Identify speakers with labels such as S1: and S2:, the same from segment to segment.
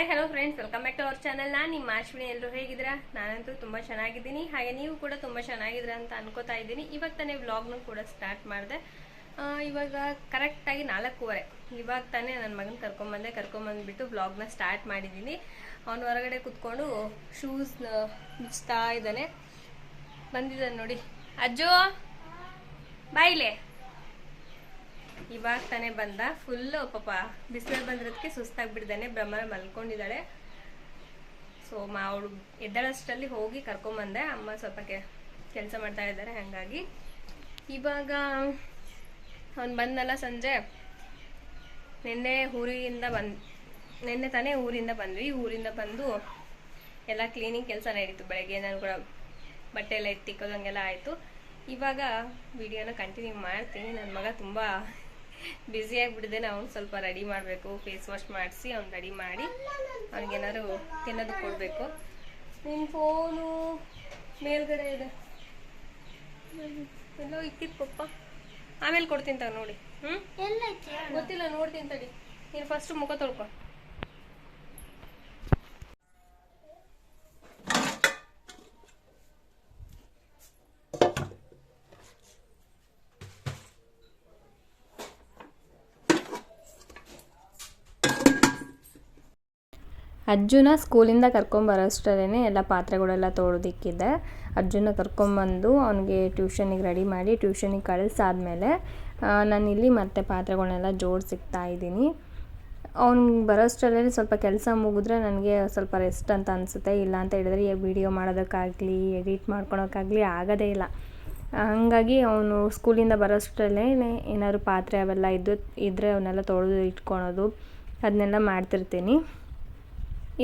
S1: Hi hello friends welcome back to our channel ನಾನು ನಿಮ್ಮ ಅಶ್ವಿನಿ ಎಲ್ಲರೂ ಹೇಗಿದ್ದೀರಾ? ನಾನಂತೂ ತುಂಬ ಚೆನ್ನಾಗಿದ್ದೀನಿ. ಹಾಗೆ ನೀವು ಕೂಡ ತುಂಬ ಚೆನ್ನಾಗಿದ್ದೀರಾ ಅಂತ ಅನ್ಕೋತಾ ಇದ್ದೀನಿ. ಇವಾಗ ತಾನೇ ವ್ಲಾಗ್ನು ಕೂಡ ಸ್ಟಾರ್ಟ್ ಮಾಡಿದೆ. ಇವಾಗ ಕರೆಕ್ಟಾಗಿ ನಾಲ್ಕೂವರೆ. ಇವಾಗ ತಾನೇ ನನ್ನ ಮಗನ ಕರ್ಕೊಂಬಂದೆ. ಕರ್ಕೊಂಬಂದ್ಬಿಟ್ಟು ವ್ಲಾಗ್ನ ಸ್ಟಾರ್ಟ್ ಮಾಡಿದ್ದೀನಿ. ಅವನು ಹೊರಗಡೆ ಕುತ್ಕೊಂಡು ಶೂಸ್ನ ಮುಚ್ತಾ ಇದ್ದಾನೆ. ಬಂದಿದ್ದಾನೆ ನೋಡಿ. ಅಜ್ಜು ಬಾಯಿಲೆ ಇವಾಗ ತಾನೇ ಬಂದ. ಫುಲ್ಲು ಪಾಪ ಬಿಸಿಲು ಬಂದಿರೋದಕ್ಕೆ ಸುಸ್ತಾಗ್ಬಿಡ್ದಾನೆ. ಬ್ರಹ್ಮ ಮಲ್ಕೊಂಡಿದ್ದಾಳೆ. ಸೊ ಮಾ ಅವಳು ಎದ್ದಳಷ್ಟರಲ್ಲಿ ಹೋಗಿ ಕರ್ಕೊಂಬಂದೆ. ಅಮ್ಮ ಸ್ವಲ್ಪ ಕೆಲಸ ಮಾಡ್ತಾ ಇದ್ದಾರೆ, ಹಾಗಾಗಿ. ಇವಾಗ ಅವ್ನು ಬಂದಲ್ಲ ಸಂಜೆ. ನಿನ್ನೆ ಊರಿಂದ ಬಂದ್ ನಿನ್ನೆ ತಾನೇ ಊರಿಂದ ಬಂದ್ವಿ. ಊರಿಂದ ಬಂದು ಎಲ್ಲ ಕ್ಲೀನಿಂಗ್ ಕೆಲಸ ನಡೀತು ಬೆಳಗ್ಗೆ. ನಾನು ಕೂಡ ಬಟ್ಟೆ ಎಲ್ಲ ಎತ್ತಿಕ್ಕೋದಂಗೆಲ್ಲ ಆಯಿತು. ಇವಾಗ ವಿಡಿಯೋನ ಕಂಟಿನ್ಯೂ ಮಾಡ್ತೀನಿ. ನನ್ನ ಮಗ ತುಂಬ ಬ್ಯುಸಿ ಆಗಿಬಿಟ್ಟಿದೆ. ಅವ್ನು ಸ್ವಲ್ಪ ರೆಡಿ ಮಾಡಬೇಕು. ಫೇಸ್ ವಾಶ್ ಮಾಡಿಸಿ ಅವ್ನು ರೆಡಿ ಮಾಡಿ ಅವ್ನಿಗೇನಾದ್ರು ತಿನ್ನೋದು ಕೊಡಬೇಕು. ನಿನ್ನ ಫೋನು ಮೇಲ್ಗಡೆ ಇದೆ. ಎಲ್ಲೋ ಇಕ್ಕಿದ್ ಪಪ್ಪ. ಆಮೇಲೆ ಕೊಡ್ತೀನಿ ತಗ ನೋಡಿ. ಹ್ಞೂ ಗೊತ್ತಿಲ್ಲ, ನೋಡ್ತೀನಿ ತಡಿ. ನೀನು ಫಸ್ಟ್ ಮುಖ ತೊಳ್ಕೊ. ಅಜ್ಜುನ ಸ್ಕೂಲಿಂದ ಕರ್ಕೊಂಬರೋಷ್ಟರೇ ಎಲ್ಲ ಪಾತ್ರೆಗಳೆಲ್ಲ ತೊಳೆದಿಕ್ಕಿದ್ದೆ ಅಜ್ಜುನ ಕರ್ಕೊಂಬಂದು ಅವನಿಗೆ ಟ್ಯೂಷನಿಗೆ ರೆಡಿ ಮಾಡಿ ಟ್ಯೂಷನಿಗೆ ಕಳಿಸಾದ್ಮೇಲೆ ನಾನಿಲ್ಲಿ ಮತ್ತೆ ಪಾತ್ರೆಗಳನ್ನೆಲ್ಲ ಜೋಡಿಸಿಕ್ತಾ ಇದ್ದೀನಿ. ಅವ್ನಿಗೆ ಬರೋಷ್ಟರಲ್ಲಿ ಸ್ವಲ್ಪ ಕೆಲಸ ಮುಗಿದ್ರೆ ನನಗೆ ಸ್ವಲ್ಪ ರೆಸ್ಟ್ ಅಂತ ಅನಿಸುತ್ತೆ. ಇಲ್ಲ ಅಂತ ಹೇಳಿದ್ರೆ ವಿಡಿಯೋ ಮಾಡೋದಕ್ಕಾಗಲಿ ಎಡಿಟ್ ಮಾಡ್ಕೊಳೋಕ್ಕಾಗಲಿ ಆಗೋದೇ ಇಲ್ಲ. ಹಾಗಾಗಿ ಅವನು ಸ್ಕೂಲಿಂದ ಬರೋಷ್ಟರಲ್ಲೇ ಏನಾದ್ರು ಪಾತ್ರೆ ಅವೆಲ್ಲ ಇದ್ದು ಇದ್ದರೆ ಅವನ್ನೆಲ್ಲ ತೊಳೆದು ಇಟ್ಕೊಳೋದು ಅದನ್ನೆಲ್ಲ ಮಾಡ್ತಿರ್ತೀನಿ.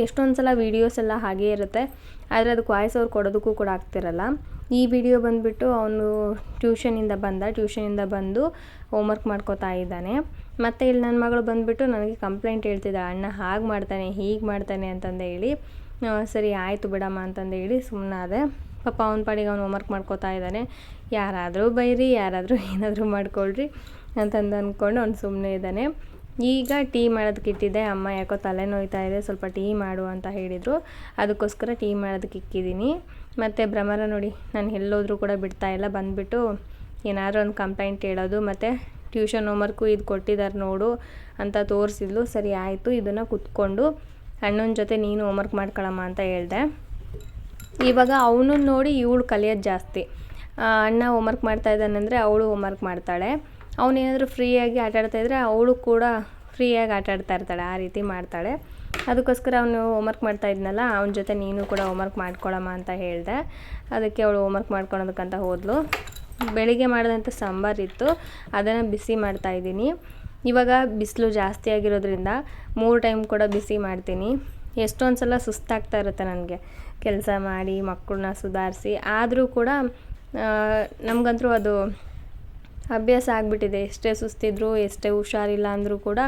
S1: ಎಷ್ಟೊಂದು ಸಲ ವೀಡಿಯೋಸ್ ಎಲ್ಲ ಹಾಗೇ ಇರುತ್ತೆ. ಆದರೆ ಅದಕ್ಕೆ ವಾಯ್ಸ್ ಅವ್ರು ಕೊಡೋದಕ್ಕೂ ಕೂಡ ಆಗ್ತಿರಲ್ಲ. ಈ ವಿಡಿಯೋ ಬಂದುಬಿಟ್ಟು ಅವನು ಟ್ಯೂಷನಿಂದ ಬಂದ ಟ್ಯೂಷನಿಂದ ಬಂದು ಹೋಮ್ವರ್ಕ್ ಮಾಡ್ಕೋತಾ ಇದ್ದಾನೆ. ಮತ್ತು ಇಲ್ಲಿ ನನ್ನ ಮಗಳು ಬಂದುಬಿಟ್ಟು ನನಗೆ ಕಂಪ್ಲೇಂಟ್ ಹೇಳ್ತಿದ್ದ ಅಣ್ಣ ಹಾಗೆ ಮಾಡ್ತಾನೆ, ಹೀಗೆ ಮಾಡ್ತಾನೆ ಅಂತಂದು ಹೇಳಿ ಸರಿ ಆಯಿತು ಬಿಡಮ್ಮ ಅಂತಂದು ಹೇಳಿ ಸುಮ್ಮನಾದೆ ಪಾಪ ಅವನ ಪಾಡಿಗೆ ಅವ್ನು ಹೋಮ್ವರ್ಕ್ ಮಾಡ್ಕೋತಾ ಇದ್ದಾನೆ. ಯಾರಾದರೂ ಬೈರಿ, ಯಾರಾದರೂ ಏನಾದರೂ ಮಾಡ್ಕೊಳ್ರಿ ಅಂತಂದು ಅಂದ್ಕೊಂಡು ಅವ್ನು ಸುಮ್ಮನೆ ಇದ್ದಾನೆ. ಈಗ ಟೀ ಮಾಡೋದಕ್ಕೆ ಇಟ್ಟಿದ್ದೆ. ಅಮ್ಮ ಯಾಕೋ ತಲೆ ನೋಯ್ತಾ ಇದೆ, ಸ್ವಲ್ಪ ಟೀ ಮಾಡು ಅಂತ ಹೇಳಿದರು. ಅದಕ್ಕೋಸ್ಕರ ಟೀ ಮಾಡೋದಕ್ಕೆ ಇಕ್ಕಿದ್ದೀನಿ. ಮತ್ತು ಭ್ರಮರ ನೋಡಿ, ನಾನು ಎಲ್ಲೋದ್ರೂ ಕೂಡ ಬಿಡ್ತಾ ಇಲ್ಲ, ಬಂದುಬಿಟ್ಟು ಏನಾದರೂ ಒಂದು ಕಂಪ್ಲೇಂಟ್ ಹೇಳೋದು, ಮತ್ತು ಟ್ಯೂಷನ್ ಹೋಮ್ವರ್ಕು ಇದು ಕೊಟ್ಟಿದ್ದಾರೆ ನೋಡು ಅಂತ ತೋರಿಸಿದ್ಲು. ಸರಿ ಆಯಿತು, ಇದನ್ನು ಕುತ್ಕೊಂಡು ಅಣ್ಣನ ಜೊತೆ ನೀನು ಹೋಮ್ವರ್ಕ್ ಮಾಡ್ಕೊಳಮ್ಮ ಅಂತ ಹೇಳ್ದೆ. ಇವಾಗ ಅವನು ನೋಡಿ ಇವಳು ಕಲಿಯೋದು ಜಾಸ್ತಿ. ಅಣ್ಣ ಅಣ್ಣ ಹೋಮ್ವರ್ಕ್ ಮಾಡ್ತಾ ಇದ್ದಾನಂದರೆ ಅವಳು ಹೋಮ್ವರ್ಕ್ ಮಾಡ್ತಾಳೆ. ಅವನೇನಾದರೂ ಫ್ರೀಯಾಗಿ ಆಟ ಆಡ್ತಾ ಇದ್ದರೆ ಅವಳು ಕೂಡ ಫ್ರೀಯಾಗಿ ಆಟ ಆಡ್ತಾ ಇರ್ತಾಳೆ, ಆ ರೀತಿ ಮಾಡ್ತಾಳೆ. ಅದಕ್ಕೋಸ್ಕರ ಅವನು ಹೋಮ್ವರ್ಕ್ ಮಾಡ್ತಾ ಇದ್ನಲ್ಲ, ಅವನ ಜೊತೆ ನೀನು ಕೂಡ ಹೋಮ್ವರ್ಕ್ ಮಾಡ್ಕೊಳ್ಳಮ್ಮ ಅಂತ ಹೇಳಿದೆ. ಅದಕ್ಕೆ ಅವಳು ಹೋಮ್ವರ್ಕ್ ಮಾಡ್ಕೊಳೋದಕ್ಕಂತ ಹೋದಳು ಬೆಳಿಗ್ಗೆ ಮಾಡಿದಂಥ ಸಾಂಬಾರಿತ್ತು ಅದನ್ನು ಬಿಸಿ ಮಾಡ್ತಾ ಇದ್ದೀನಿ. ಇವಾಗ ಬಿಸಿಲು ಜಾಸ್ತಿ ಆಗಿರೋದ್ರಿಂದ ಮೂರು ಟೈಮ್ ಕೂಡ ಬಿಸಿ ಮಾಡ್ತೀನಿ. ಎಷ್ಟೊಂದು ಸಲ ಸುಸ್ತಾಗ್ತಾ ಇರುತ್ತೆ ನನಗೆ. ಕೆಲಸ ಮಾಡಿ ಮಕ್ಕಳನ್ನ ಸುಧಾರಿಸಿ, ಆದರೂ ಕೂಡ ನಮಗಂತೂ ಅದು ಅಭ್ಯಾಸ ಆಗಿಬಿಟ್ಟಿದೆ. ಎಷ್ಟೇ ಸುಸ್ತಿದ್ರು, ಎಷ್ಟೇ ಹುಷಾರಿಲ್ಲ ಅಂದರೂ ಕೂಡ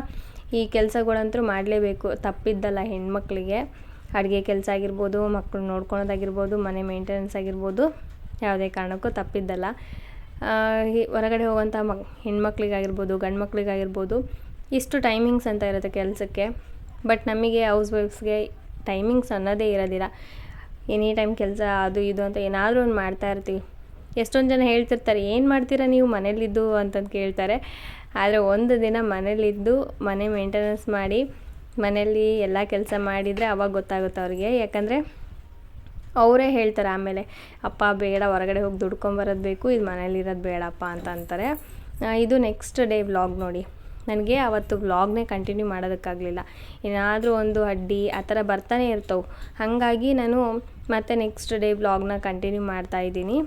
S1: ಈ ಕೆಲಸಗಳಂತೂ ಮಾಡಲೇಬೇಕು. ತಪ್ಪಿದ್ದಲ್ಲ ಹೆಣ್ಮಕ್ಳಿಗೆ. ಅಡುಗೆ ಕೆಲಸ ಆಗಿರ್ಬೋದು ಮಕ್ಕಳು ನೋಡ್ಕೊಳೋದಾಗಿರ್ಬೋದು, ಮನೆ ಮೇಂಟೆನೆನ್ಸ್ ಆಗಿರ್ಬೋದು, ಯಾವುದೇ ಕಾರಣಕ್ಕೂ ತಪ್ಪಿದ್ದಲ್ಲ. ಹೊರಗಡೆ ಹೋಗೋಂಥ ಮಕ್, ಹೆಣ್ಮಕ್ಳಿಗಾಗಿರ್ಬೋದು ಗಂಡು ಮಕ್ಳಿಗಾಗಿರ್ಬೋದು ಇಷ್ಟು ಟೈಮಿಂಗ್ಸ್ ಅಂತ ಇರುತ್ತೆ ಕೆಲಸಕ್ಕೆ. ಬಟ್ ನಮಗೆ ಹೌಸ್ ವೈಫ್ಸ್ಗೆ ಟೈಮಿಂಗ್ಸ್ ಅನ್ನೋದೇ ಇರೋದಿಲ್ಲ. ಎನಿ ಟೈಮ್ ಕೆಲಸ ಅದು ಇದು ಅಂತ ಏನಾದರೂ ಒಂದು ಮಾಡ್ತಾ ಇರ್ತೀವಿ. ಎಷ್ಟೊಂದು ಜನ ಹೇಳ್ತಿರ್ತಾರೆ, ಏನು ಮಾಡ್ತೀರಾ ನೀವು ಮನೇಲಿದ್ದು ಅಂತಂದು ಕೇಳ್ತಾರೆ. ಆದರೆ ಒಂದು ದಿನ ಮನೇಲಿದ್ದು ಮನೆ ಮೇಂಟೆನೆನ್ಸ್ ಮಾಡಿ ಮನೇಲಿ ಎಲ್ಲ ಕೆಲಸ ಮಾಡಿದರೆ ಅವಾಗ ಗೊತ್ತಾಗುತ್ತೆ ಅವ್ರಿಗೆ. ಯಾಕಂದರೆ ಅವರೇ ಹೇಳ್ತಾರೆ ಆಮೇಲೆ, ಅಪ್ಪ, ಬೇಡ, ಹೊರಗಡೆ ಹೋಗಿ ದುಡ್ಕೊಂಬರೋದು ಬೇಕು, ಇದು ಮನೇಲಿರೋದು ಬೇಡಪ್ಪ ಅಂತ ಅಂತಾರೆ. ಇದು ನೆಕ್ಸ್ಟ್ ಡೇ ವ್ಲಾಗ್ ನೋಡಿ. ನನಗೆ ಅವತ್ತು ವ್ಲಾಗ್ನೇ ಕಂಟಿನ್ಯೂ ಮಾಡೋದಕ್ಕಾಗಲಿಲ್ಲ. ಏನಾದರೂ ಒಂದು ಅಡ್ಡಿ, ಆ ಥರ ಬರ್ತಾನೆ ಇರ್ತವೆ. ಹಾಗಾಗಿ ನಾನು ಮತ್ತೆ ನೆಕ್ಸ್ಟ್ ಡೇ ವ್ಲಾಗ್ನ ಕಂಟಿನ್ಯೂ ಮಾಡ್ತಾ ಇದ್ದೀನಿ.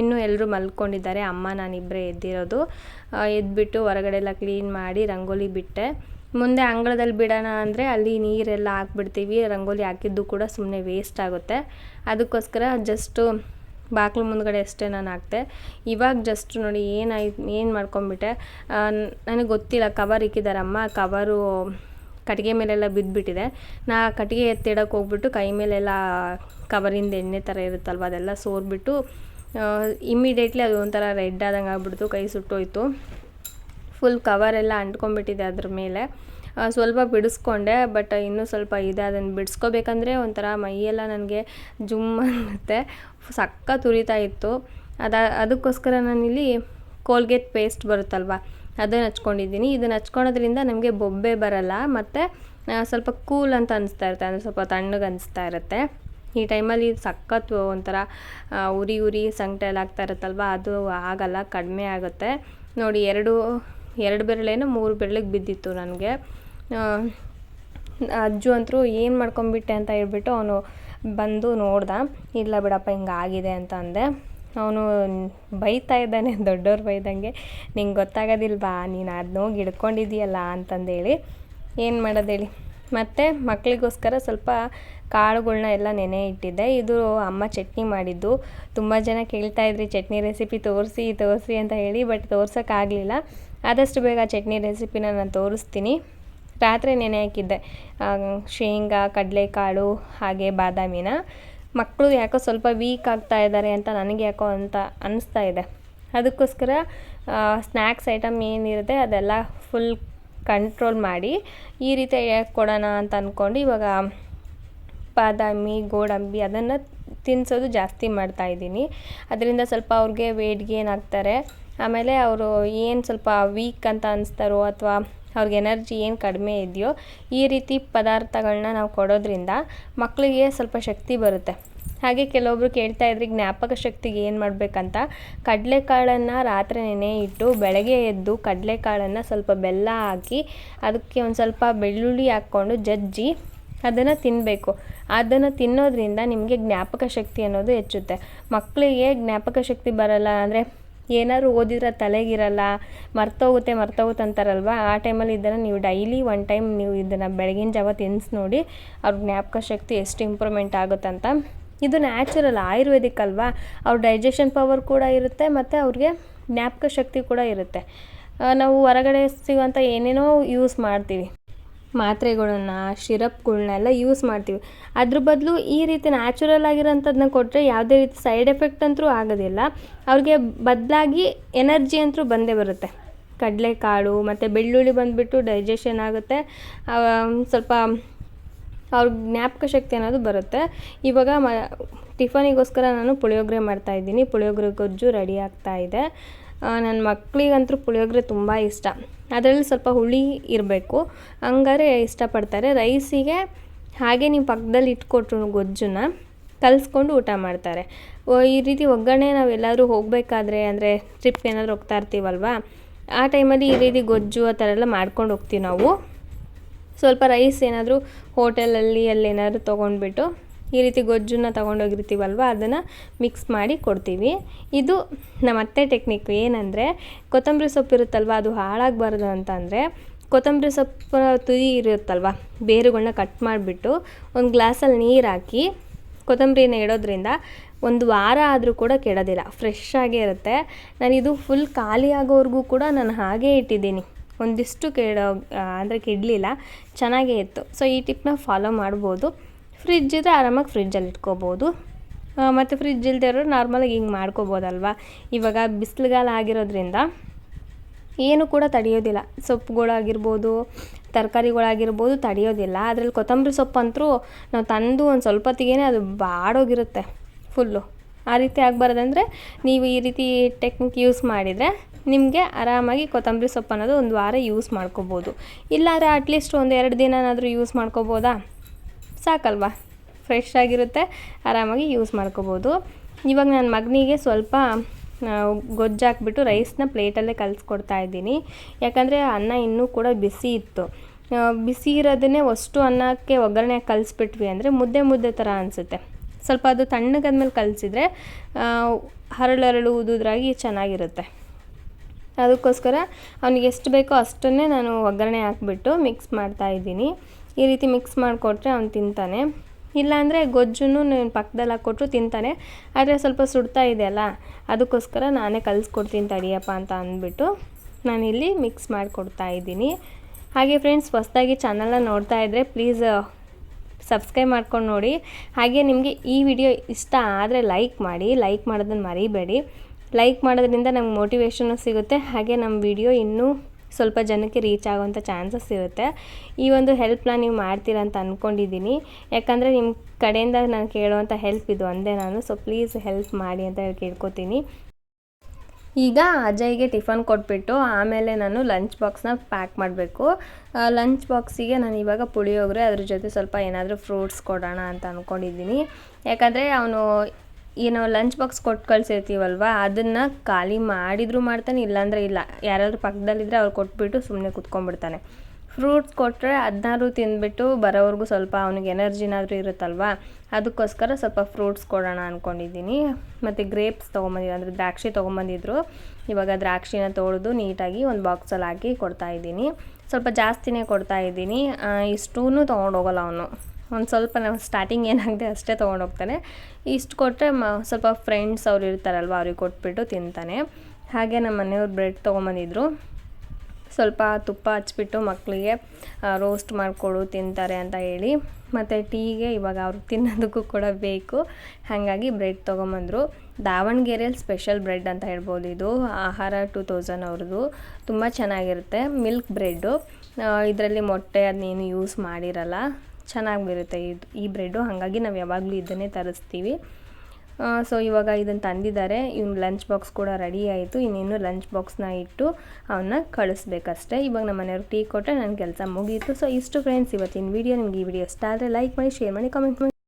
S1: ಇನ್ನೂ ಎಲ್ಲರೂ ಮಲ್ಕೊಂಡಿದ್ದಾರೆ. ಅಮ್ಮ, ನಾನಿಬ್ಬರೇ ಎದ್ದಿರೋದು. ಎದ್ಬಿಟ್ಟು ಹೊರಗಡೆ ಎಲ್ಲ ಕ್ಲೀನ್ ಮಾಡಿ ರಂಗೋಲಿ ಬಿಟ್ಟೆ. ಮುಂದೆ ಅಂಗಳದಲ್ಲಿ ಬಿಡೋಣ ಅಂದರೆ ಅಲ್ಲಿ ನೀರೆಲ್ಲ ಹಾಕ್ಬಿಡ್ತೀವಿ. ರಂಗೋಲಿ ಹಾಕಿದ್ದು ಕೂಡ ಸುಮ್ಮನೆ ವೇಸ್ಟ್ ಆಗುತ್ತೆ. ಅದಕ್ಕೋಸ್ಕರ ಜಸ್ಟು ಬಾಗಿಲು ಮುಂದ್ಗಡೆ ಅಷ್ಟೇ ನಾನು ಹಾಕ್ತೆ ಇವಾಗ ಜಸ್ಟ್ ನೋಡಿ ಏನಾಯ್ತು, ಏನು ಮಾಡ್ಕೊಂಬಿಟ್ಟೆ ನನಗೆ ಗೊತ್ತಿಲ್ಲ ಕವರ್ ಇಕ್ಕಿದಾರಮ್ಮ ಕವರು ಕಟ್ಟಿಗೆ ಮೇಲೆಲ್ಲ ಬಿದ್ದುಬಿಟ್ಟಿದೆ ನಾ ಕಟ್ಟಿಗೆ ಎತ್ತಿಡಕ್ಕೆ ಹೋಗ್ಬಿಟ್ಟು ಕೈ ಮೇಲೆಲ್ಲ ಕವರಿಂದ ಎಣ್ಣೆ ಥರ ಇರುತ್ತಲ್ವ, ಅದೆಲ್ಲ ಸೋರ್ಬಿಟ್ಟು ಇಮ್ಮಿಡಿಯೇಟ್ಲಿ ಅದು ಒಂಥರ ರೆಡ್ ಆದಂಗೆ ಆಗ್ಬಿಡ್ತು, ಕೈ ಸುಟ್ಟೋಯ್ತು. ಫುಲ್ ಕವರೆಲ್ಲ ಅಂಟ್ಕೊಂಡ್ಬಿಟ್ಟಿದೆ ಅದ್ರ ಮೇಲೆ. ಸ್ವಲ್ಪ ಬಿಡಿಸ್ಕೊಂಡೆ ಬಟ್ ಇನ್ನೂ ಸ್ವಲ್ಪ ಇದೆ ಅದನ್ನು ಬಿಡಿಸ್ಕೋಬೇಕಂದ್ರೆ ಒಂಥರ ಮೈಯೆಲ್ಲ ನನಗೆ ಜುಮ್ ಅನ್ನುತ್ತೆ. ಸಕ್ಕ ತುರಿತಾ ಇತ್ತು. ಅದ, ಅದಕ್ಕೋಸ್ಕರ ನಾನಿಲ್ಲಿ ಕೋಲ್ಗೇಟ್ ಪೇಸ್ಟ್ ಬರುತ್ತಲ್ವ, ಅದನ್ನು ಹಚ್ಕೊಂಡಿದ್ದೀನಿ. ಇದನ್ನು ಹಚ್ಕೊಳೋದ್ರಿಂದ ನಮಗೆ ಬೊಬ್ಬೆ ಬರಲ್ಲ, ಮತ್ತು ಸ್ವಲ್ಪ ಕೂಲ್ ಅಂತ ಅನಿಸ್ತಾ ಇರುತ್ತೆ, ಅಂದರೆ ಸ್ವಲ್ಪ ತಣ್ಣಗೆ ಅನಿಸ್ತಾ ಇರುತ್ತೆ. ಈ ಟೈಮಲ್ಲಿ ಸಖತ್ ಒಂಥರ ಉರಿ ಉರಿ ಸಂಕಟ ಎಲ್ಲ ಆಗ್ತಾ ಇರುತ್ತಲ್ವ? ಅದು ಆಗಲ್ಲ, ಕಡಿಮೆ ಆಗುತ್ತೆ. ನೋಡಿ, ಎರಡು ಎರಡು ಬೆರಳೇನೋ ಮೂರು ಬೆರಳಿಗೆ ಬಿದ್ದಿತ್ತು ನನಗೆ. ಅಜ್ಜು ಅಂತರೂ ಏನು ಮಾಡ್ಕೊಂಬಿಟ್ಟೆ ಅಂತ ಹೇಳ್ಬಿಟ್ಟು ಅವನು ಬಂದು ನೋಡ್ದ. ಇಲ್ಲ ಬಿಡಪ್ಪ, ಹಿಂಗಾಗಿದೆ ಅಂತ ಅಂದೆ. ಅವನು ಬೈತಾ ಇದ್ದಾನೆ, ದೊಡ್ಡವ್ರು ಬೈದಂಗೆ. ನಿಂಗೆ ಗೊತ್ತಾಗೋದಿಲ್ವಾ? ನೀನು ಅದನ್ನೋಗಿ ಹಿಡ್ಕೊಂಡಿದ್ದೀಯಲ್ಲ ಅಂತಂದೇಳಿ. ಏನು ಮಾಡೋದು ಹೇಳಿ? ಮತ್ತು ಮಕ್ಕಳಿಗೋಸ್ಕರ ಸ್ವಲ್ಪ ಕಾಳುಗಳನ್ನ ಎಲ್ಲ ನೆನೆ ಇಟ್ಟಿದ್ದೆ. ಇದು ಅಮ್ಮ ಚಟ್ನಿ ಮಾಡಿದ್ದು. ತುಂಬ ಜನ ಕೇಳ್ತಾ ಇದ್ರಿ, ಚಟ್ನಿ ರೆಸಿಪಿ ತೋರಿಸಿ ತೋರಿಸಿ ಅಂತ ಹೇಳಿ, ಬಟ್ ತೋರ್ಸೋಕ್ಕಾಗಲಿಲ್ಲ ಆದಷ್ಟು ಬೇಗ ಚಟ್ನಿ ರೆಸಿಪಿನ ನಾನು ತೋರಿಸ್ತೀನಿ. ರಾತ್ರಿ ನೆನೆ ಹಾಕಿದ್ದೆ. ಶೇಂಗಾ, ಕಡಲೆಕಾಳು, ಹಾಗೆ ಬಾದಾಮಿನ. ಮಕ್ಕಳು ಯಾಕೋ ಸ್ವಲ್ಪ ವೀಕ್ ಆಗ್ತಾ ಇದ್ದಾರೆ ಅಂತ ನನಗೆ ಯಾಕೋ ಅಂತ ಅನ್ನಿಸ್ತಾ ಇದೆ. ಅದಕ್ಕೋಸ್ಕರ ಸ್ನ್ಯಾಕ್ಸ್ ಐಟಮ್ ಏನಿರುತ್ತೆ ಅದೆಲ್ಲ ಫುಲ್ ಕಂಟ್ರೋಲ್ ಮಾಡಿ ಈ ರೀತಿ ಕೊಡೋಣ ಅಂತ ಅಂದ್ಕೊಂಡು ಇವಾಗ ಬಾದಾಮಿ, ಗೋಡಂಬಿ ಅದನ್ನು ತಿನ್ನಿಸೋದು ಜಾಸ್ತಿ ಮಾಡ್ತಾ ಇದ್ದೀನಿ. ಅದರಿಂದ ಸ್ವಲ್ಪ ಅವ್ರಿಗೆ ವೇಟ್ ಗೇನ್ ಆಗ್ತಾರೆ. ಆಮೇಲೆ ಅವರು ಏನು ಸ್ವಲ್ಪ ವೀಕ್ ಅಂತ ಅನಿಸ್ತಾರೋ ಅಥವಾ ಅವ್ರಿಗೆ ಎನರ್ಜಿ ಏನು ಕಡಿಮೆ ಇದೆಯೋ ಈ ರೀತಿ ಪದಾರ್ಥಗಳನ್ನ ನಾವು ಕೊಡೋದ್ರಿಂದ ಮಕ್ಕಳಿಗೆ ಸ್ವಲ್ಪ ಶಕ್ತಿ ಬರುತ್ತೆ. ಹಾಗೆ ಕೆಲವೊಬ್ರು ಕೇಳ್ತಾ ಇದ್ರಿ, ಜ್ಞಾಪಕ ಶಕ್ತಿಗೆ ಏನು ಮಾಡಬೇಕಂತ? ಕಡಲೆಕಾಳನ್ನು ರಾತ್ರಿ ನೆನೆ ಇಟ್ಟು ಬೆಳಗ್ಗೆ ಎದ್ದು ಕಡಲೆಕಾಳನ್ನು ಸ್ವಲ್ಪ ಬೆಲ್ಲ ಹಾಕಿ ಅದಕ್ಕೆ ಒಂದು ಸ್ವಲ್ಪ ಬೆಳ್ಳುಳ್ಳಿ ಹಾಕ್ಕೊಂಡು ಜಜ್ಜಿ ಅದನ್ನು ತಿನ್ನಬೇಕು ಅದನ್ನು ತಿನ್ನೋದ್ರಿಂದ ನಿಮಗೆ ಜ್ಞಾಪಕ ಶಕ್ತಿ ಅನ್ನೋದು ಹೆಚ್ಚುತ್ತೆ. ಮಕ್ಕಳಿಗೆ ಜ್ಞಾಪಕ ಶಕ್ತಿ ಬರಲ್ಲ ಅಂದರೆ ಏನಾದ್ರು ಓದಿದ್ರೆ ತಲೆಗಿರಲ್ಲ, ಮರ್ತೋಗುತ್ತೆ ಮರ್ತೋಗುತ್ತೆ ಅಂತಾರಲ್ವ? ಆ ಟೈಮಲ್ಲಿ ಇದನ್ನು ನೀವು ಡೈಲಿ ಒನ್ ಟೈಮ್ ನೀವು ಇದನ್ನು ಬೆಳಗಿನ ಜಾವ ತಿನ್ನಿಸಿ ನೋಡಿ, ಅವ್ರ ಜ್ಞಾಪಕ ಶಕ್ತಿ ಎಷ್ಟು ಇಂಪ್ರೂವ್ಮೆಂಟ್ ಆಗುತ್ತಂತ ಇದು ನ್ಯಾಚುರಲ್ ಆಯುರ್ವೇದಿಕ್ ಅಲ್ವಾ? ಅವ್ರ ಡೈಜೆಷನ್ ಪವರ್ ಕೂಡ ಇರುತ್ತೆ ಮತ್ತು ಅವ್ರಿಗೆ ಜ್ಞಾಪಕ ಶಕ್ತಿ ಕೂಡ ಇರುತ್ತೆ. ನಾವು ಹೊರಗಡೆ ಸಿಗುವಂಥ ಏನೇನೋ ಯೂಸ್ ಮಾಡ್ತೀವಿ. ಮಾತ್ರೆಗಳನ್ನ ಶಿರಪ್ಗಳನ್ನೆಲ್ಲ ಯೂಸ್ ಮಾಡ್ತೀವಿ. ಅದ್ರ ಬದಲು ಈ ರೀತಿ ನ್ಯಾಚುರಲ್ ಆಗಿರೋಂಥದ್ದನ್ನ ಕೊಟ್ಟರೆ ಯಾವುದೇ ರೀತಿ ಸೈಡ್ ಎಫೆಕ್ಟ್ ಅಂತೂ ಆಗೋದಿಲ್ಲ. ಅವ್ರಿಗೆ ಬದಲಾಗಿ ಎನರ್ಜಿ ಅಂತೂ ಬಂದೇ ಬರುತ್ತೆ. ಕಡಲೆಕಾಳು ಮತ್ತು ಬೆಳ್ಳುಳ್ಳಿ ಬಂದುಬಿಟ್ಟು ಡೈಜೆಷನ್ ಆಗುತ್ತೆ. ಸ್ವಲ್ಪ ಅವ್ರ ಜ್ಞಾಪಕ ಶಕ್ತಿ ಅನ್ನೋದು ಬರುತ್ತೆ. ಇವಾಗ ಮ, ಟಿಫನಿಗೋಸ್ಕರ ನಾನು ಪುಳಿಯೋಗರೆ ಮಾಡ್ತಾಯಿದ್ದೀನಿ ಪುಳಿಯೋಗರೆ ಗೊಜ್ಜು ರೆಡಿ ಆಗ್ತಾ ಇದೆ. ನನ್ನ ಮಕ್ಕಳಿಗಂತೂ ಪುಳಿಯೋಗರೆ ತುಂಬ ಇಷ್ಟ. ಅದರಲ್ಲಿ ಸ್ವಲ್ಪ ಹುಳಿ ಇರಬೇಕು. ಹಂಗಾರೆ ಇಷ್ಟಪಡ್ತಾರೆ. ರೈಸಿಗೆ ಹಾಗೆ ನೀವು ಪಕ್ಕದಲ್ಲಿ ಇಟ್ಕೊಟ್ರು ಗೊಜ್ಜನ್ನ ಕಲಿಸ್ಕೊಂಡು ಊಟ ಮಾಡ್ತಾರೆ. ಈ ರೀತಿ ಒಗ್ಗರಣೆ ನಾವು ಎಲ್ಲಾದರೂ ಹೋಗಬೇಕಾದ್ರೆ, ಅಂದರೆ ಟ್ರಿಪ್ ಏನಾದರೂ ಹೋಗ್ತಾ ಇರ್ತೀವಲ್ವಾ, ಆ ಟೈಮಲ್ಲಿ ಈ ರೀತಿ ಗೊಜ್ಜು ಆ ಥರ ಎಲ್ಲ ಮಾಡ್ಕೊಂಡು ಹೋಗ್ತೀವಿ ನಾವು. ಸ್ವಲ್ಪ ರೈಸ್ ಏನಾದರೂ ಹೋಟೆಲಲ್ಲಿ ಅಲ್ಲಿ ಏನಾದರೂ ತೊಗೊಂಡ್ಬಿಟ್ಟು ಈ ರೀತಿ ಗೊಜ್ಜನ್ನ ತೊಗೊಂಡೋಗಿರ್ತೀವಲ್ವ, ಅದನ್ನು ಮಿಕ್ಸ್ ಮಾಡಿ ಕೊಡ್ತೀವಿ. ಇದು ನಮ್ಮ ಅತ್ತೆ ಟೆಕ್ನಿಕ್ ಏನಂದರೆ ಕೊತ್ತಂಬರಿ ಸೊಪ್ಪು ಇರುತ್ತಲ್ವ, ಅದು ಹಾಳಾಗಬಾರ್ದು ಅಂತಂದರೆ ಕೊತ್ತಂಬರಿ ಸೊಪ್ಪು ತುದಿ ಇರುತ್ತಲ್ವ ಬೇರುಗಳನ್ನ ಕಟ್ ಮಾಡಿಬಿಟ್ಟು ಒಂದು ಗ್ಲಾಸಲ್ಲಿ ನೀರು ಹಾಕಿ ಕೊತ್ತಂಬರಿನ ಇಡೋದ್ರಿಂದ ಒಂದು ವಾರ ಆದರೂ ಕೂಡ ಕೆಡೋದಿಲ್ಲ ಫ್ರೆಶ್ ಆಗೇ ಇರುತ್ತೆ. ನಾನು ಇದು ಫುಲ್ ಖಾಲಿ ಆಗೋವರೆಗೂ ಕೂಡ ನಾನು ಹಾಗೇ ಇಟ್ಟಿದ್ದೀನಿ. ಒಂದಿಷ್ಟು ಕೆಡೋ ಅಂದರೆ ಕೆಡಲಿಲ್ಲ, ಚೆನ್ನಾಗೇ ಇತ್ತು. ಸೊ ಈ ಟಿಪ್ನ ಫಾಲೋ ಮಾಡ್ಬೋದು. ಫ್ರಿಜ್ ಇದ್ದರೆ ಆರಾಮಾಗಿ ಫ್ರಿಜ್ಜಲ್ಲಿ ಇಟ್ಕೋಬೋದು. ಮತ್ತು ಫ್ರಿಜ್ ಇಲ್ಲದೆ ಇರೋರು ನಾರ್ಮಲಾಗಿ ಹಿಂಗೆ ಮಾಡ್ಕೋಬೋದಲ್ವಾ? ಇವಾಗ ಬಿಸಿಲುಗಾಲ ಆಗಿರೋದ್ರಿಂದ ಏನು ಕೂಡ ತಡೆಯೋದಿಲ್ಲ. ಸೊಪ್ಪುಗಳಾಗಿರ್ಬೋದು, ತರಕಾರಿಗಳಾಗಿರ್ಬೋದು ತಡೆಯೋದಿಲ್ಲ. ಅದರಲ್ಲಿ ಕೊತ್ತಂಬರಿ ಸೊಪ್ಪು ಅಂತರೂ ನಾವು ತಂದು ಒಂದು ಸ್ವಲ್ಪ ಹೊತ್ತಿಗೆ ಅದು ಬಾಡೋಗಿರುತ್ತೆ ಫುಲ್ಲು ಆ ರೀತಿ ಆಗಬಾರ್ದಂದ್ರೆ ನೀವು ಈ ರೀತಿ ಟೆಕ್ನಿಕ್ ಯೂಸ್ ಮಾಡಿದರೆ ನಿಮಗೆ ಆರಾಮಾಗಿ ಕೊತ್ತಂಬರಿ ಸೊಪ್ಪು ಅನ್ನೋದು ಒಂದು ವಾರ ಯೂಸ್ ಮಾಡ್ಕೋಬೋದು. ಇಲ್ಲಾಂದರೆ ಅಟ್ಲೀಸ್ಟ್ ಒಂದು ಎರಡು ದಿನನಾದರೂ ಯೂಸ್ ಮಾಡ್ಕೋಬೋದಾ? ಸಾಕಲ್ವಾ? ಫ್ರೆಶ್ ಆಗಿರುತ್ತೆ, ಆರಾಮಾಗಿ ಯೂಸ್ ಮಾಡ್ಕೋಬೋದು. ಇವಾಗ ನನ್ನ ಮಗನಿಗೆ ಸ್ವಲ್ಪ ಗೊಜ್ಜಾಕ್ಬಿಟ್ಟು ರೈಸ್ನ ಪ್ಲೇಟಲ್ಲೇ ಕಲಿಸ್ಕೊಡ್ತಾ ಇದ್ದೀನಿ. ಯಾಕಂದರೆ ಅನ್ನ ಇನ್ನೂ ಕೂಡ ಬಿಸಿ ಇತ್ತು. ಬಿಸಿ ಇರೋದನ್ನೇ ಅಷ್ಟು ಅನ್ನಕ್ಕೆ ಒಗ್ಗರಣೆ ಕಲಿಸ್ಬಿಟ್ವಿ ಅಂದರೆ ಮುದ್ದೆ ಮುದ್ದೆ ಥರ ಅನಿಸುತ್ತೆ. ಸ್ವಲ್ಪ ಅದು ತಣ್ಣಗಾದ್ಮೇಲೆ ಕಲಿಸಿದ್ರೆ ಹರಳರಳು ಉದುದ್ರಾಗಿ ಚೆನ್ನಾಗಿರುತ್ತೆ. ಅದಕ್ಕೋಸ್ಕರ ಅವ್ನಿಗೆ ಎಷ್ಟು ಬೇಕೋ ಅಷ್ಟನ್ನೇ ನಾನು ಒಗ್ಗರಣೆ ಹಾಕ್ಬಿಟ್ಟು ಮಿಕ್ಸ್ ಮಾಡ್ತಾ ಇದ್ದೀನಿ. ಈ ರೀತಿ ಮಿಕ್ಸ್ ಮಾಡಿಕೊಟ್ರೆ ಅವ್ನು ತಿಂತಾನೆ. ಇಲ್ಲಾಂದರೆ ಗೊಜ್ಜನ್ನು ನಾನು ಪಕ್ಕದಲ್ಲಿ ಹಾಕ್ಕೊಟ್ರು ತಿಂತಾನೆ. ಆದರೆ ಸ್ವಲ್ಪ ಸುಡ್ತಾ ಇದೆಯಲ್ಲ ಅದಕ್ಕೋಸ್ಕರ ನಾನೇ ಕಲಿಸ್ಕೊಡ್ತೀನಿ ತಡಿಯಪ್ಪ ಅಂತ ಅಂದ್ಬಿಟ್ಟು ನಾನಿಲ್ಲಿ ಮಿಕ್ಸ್ ಮಾಡಿಕೊಡ್ತಾ ಇದ್ದೀನಿ. ಹಾಗೆ ಫ್ರೆಂಡ್ಸ್ ಹೊಸ್ದಾಗಿ ಚಾನಲ್ನ ನೋಡ್ತಾ ಇದ್ದರೆ ಪ್ಲೀಸ್ ಸಬ್ಸ್ಕ್ರೈಬ್ ಮಾಡ್ಕೊಂಡು ನೋಡಿ. ಹಾಗೆ ನಿಮಗೆ ಈ ವಿಡಿಯೋ ಇಷ್ಟ ಆದರೆ ಲೈಕ್ ಮಾಡಿ ಲೈಕ್ ಮಾಡೋದನ್ನು ಮರಿಬೇಡಿ. ಲೈಕ್ ಮಾಡೋದ್ರಿಂದ ನಮ್ಗೆ ಮೋಟಿವೇಶನು ಸಿಗುತ್ತೆ. ಹಾಗೆ ನಮ್ಮ ವಿಡಿಯೋ ಇನ್ನೂ ಸ್ವಲ್ಪ ಜನಕ್ಕೆ ರೀಚ್ ಆಗುವಂಥ ಚಾನ್ಸಸ್ ಇರುತ್ತೆ. ಈ ಒಂದು ಹೆಲ್ಪ್ನ ನೀವು ಮಾಡ್ತೀರಾ ಅಂತ ಅಂದ್ಕೊಂಡಿದ್ದೀನಿ ಯಾಕಂದರೆ ನಿಮ್ಮ ಕಡೆಯಿಂದ ನಾನು ಕೇಳುವಂಥ ಹೆಲ್ಪ್ ಇದು ಒಂದೇ ನಾನು. ಸೊ ಪ್ಲೀಸ್ ಹೆಲ್ಪ್ ಮಾಡಿ ಅಂತ ಹೇಳಿ ಕೇಳ್ಕೊತೀನಿ. ಈಗ ಅಜಯ್ಗೆ ಟಿಫನ್ ಕೊಟ್ಬಿಟ್ಟು ಆಮೇಲೆ ನಾನು ಲಂಚ್ ಬಾಕ್ಸ್ನ ಪ್ಯಾಕ್ ಮಾಡಬೇಕು. ಲಂಚ್ ಬಾಕ್ಸಿಗೆ ನಾನು ಇವಾಗ ಪುಳಿಯೋಗರೆ, ಅದ್ರ ಜೊತೆ ಸ್ವಲ್ಪ ಏನಾದರೂ ಫ್ರೂಟ್ಸ್ ಕೊಡೋಣ ಅಂತ ಅಂದ್ಕೊಂಡಿದ್ದೀನಿ ಯಾಕಂದರೆ ಅವನು ಏನೋ ಲಂಚ್ ಬಾಕ್ಸ್ ಕೊಟ್ಟು ಕಳಿಸಿರ್ತೀವಲ್ವ? ಅದನ್ನು ಖಾಲಿ ಮಾಡಿದರೂ ಮಾಡ್ತಾನೆ, ಇಲ್ಲಾಂದರೆ ಇಲ್ಲ. ಯಾರಾದರೂ ಪಕ್ಕದಲ್ಲಿದ್ದರೆ ಅವ್ರು ಕೊಟ್ಬಿಟ್ಟು ಸುಮ್ಮನೆ ಕುತ್ಕೊಂಡ್ಬಿಡ್ತಾನೆ. ಫ್ರೂಟ್ಸ್ ಕೊಟ್ಟರೆ ಅದನ್ನಾದ್ರೂ ತಿಂದ್ಬಿಟ್ಟು ಬರೋವರೆಗೂ ಸ್ವಲ್ಪ ಅವನಿಗೆ ಎನರ್ಜಿನಾದರೂ ಇರುತ್ತಲ್ವಾ? ಅದಕ್ಕೋಸ್ಕರ ಸ್ವಲ್ಪ ಫ್ರೂಟ್ಸ್ ಕೊಡೋಣ ಅಂದ್ಕೊಂಡಿದ್ದೀನಿ ಮತ್ತು ಗ್ರೇಪ್ಸ್ ತೊಗೊಂಬಂದಿದ್ರು, ಅಂದರೆ ದ್ರಾಕ್ಷಿ ತೊಗೊಂಬಂದಿದ್ರು. ಇವಾಗ ದ್ರಾಕ್ಷಿನ ತೊಳೆದು ನೀಟಾಗಿ ಒಂದು ಬಾಕ್ಸಲ್ಲಿ ಹಾಕಿ ಕೊಡ್ತಾಯಿದ್ದೀನಿ ಸ್ವಲ್ಪ ಜಾಸ್ತಿನೇ ಕೊಡ್ತಾ ಇದ್ದೀನಿ. ಇಷ್ಟೂ ತೊಗೊಂಡೋಗಲ್ಲ ಅವನು. ಒಂದು ಸ್ವಲ್ಪ ನಾವು ಸ್ಟಾರ್ಟಿಂಗ್ ಏನಾಗಿದೆ ಅಷ್ಟೇ ತೊಗೊಂಡೋಗ್ತಾನೆ. ಇಷ್ಟು ಕೊಟ್ಟರೆ ಮ, ಸ್ವಲ್ಪ ಫ್ರೆಂಡ್ಸ್ ಅವ್ರು ಇರ್ತಾರಲ್ವ, ಅವ್ರಿಗೆ ಕೊಟ್ಬಿಟ್ಟು ತಿಂತಾನೆ. ಹಾಗೆ ನಮ್ಮ ಮನೆಯವ್ರು ಬ್ರೆಡ್ ತೊಗೊಂಬಂದಿದ್ರು. ಸ್ವಲ್ಪ ತುಪ್ಪ ಹಚ್ಬಿಟ್ಟು ಮಕ್ಕಳಿಗೆ ರೋಸ್ಟ್ ಮಾಡಿಕೊಡು, ತಿಂತಾರೆ ಅಂತ ಹೇಳಿ. ಮತ್ತು ಟೀಗೆ ಇವಾಗ ಅವ್ರು ತಿನ್ನೋದಕ್ಕೂ ಕೂಡ ಬೇಕು. ಹಾಗಾಗಿ ಬ್ರೆಡ್ ತೊಗೊಂಬಂದರು. ದಾವಣಗೆರೆಯಲ್ಲಿ ಸ್ಪೆಷಲ್ ಬ್ರೆಡ್ ಅಂತ ಹೇಳ್ಬೋದು ಇದು. ಆಹಾರ ಟೂ ತೌಸಂಡ್ ಅವ್ರದ್ದು ತುಂಬ ಚೆನ್ನಾಗಿರುತ್ತೆ ಮಿಲ್ಕ್ ಬ್ರೆಡ್ಡು ಇದರಲ್ಲಿ ಮೊಟ್ಟೆ ಅದನ್ನೇನು ಯೂಸ್ ಮಾಡಿರಲ್ಲ. ಚೆನ್ನಾಗಿ ಬರುತ್ತೆ ಇದು ಈ ಬ್ರೆಡ್ಡು. ಹಾಗಾಗಿ ನಾವು ಯಾವಾಗಲೂ ಇದನ್ನೇ ತರಿಸ್ತೀವಿ. ಸೊ ಇವಾಗ ಇದನ್ನು ತಂದಿದ್ದಾರೆ. ಇವ್ನು ಲಂಚ್ ಬಾಕ್ಸ್ ಕೂಡ ರೆಡಿ ಆಯಿತು. ಇನ್ನೇನು ಲಂಚ್ ಬಾಕ್ಸ್ನ ಇಟ್ಟು ಅವನ್ನ ಕಳಿಸ್ಬೇಕಷ್ಟೇ. ಇವಾಗ ನಮ್ಮ ಮನೆಯವ್ರಿಗೆ ಟೀ ಕೊಟ್ಟರೆ ನನ್ನ ಕೆಲಸ ಮುಗೀತು. ಸೊ ಇಷ್ಟು ಫ್ರೆಂಡ್ಸ್ ಇವತ್ತಿನ ವೀಡಿಯೋ ನಿಮ್ಗೆ ಈ ವಿಡಿಯೋ ಇಷ್ಟ ಆದರೆ ಲೈಕ್ ಮಾಡಿ ಶೇರ್ ಮಾಡಿ ಕಾಮೆಂಟ್ ಮಾಡಿ.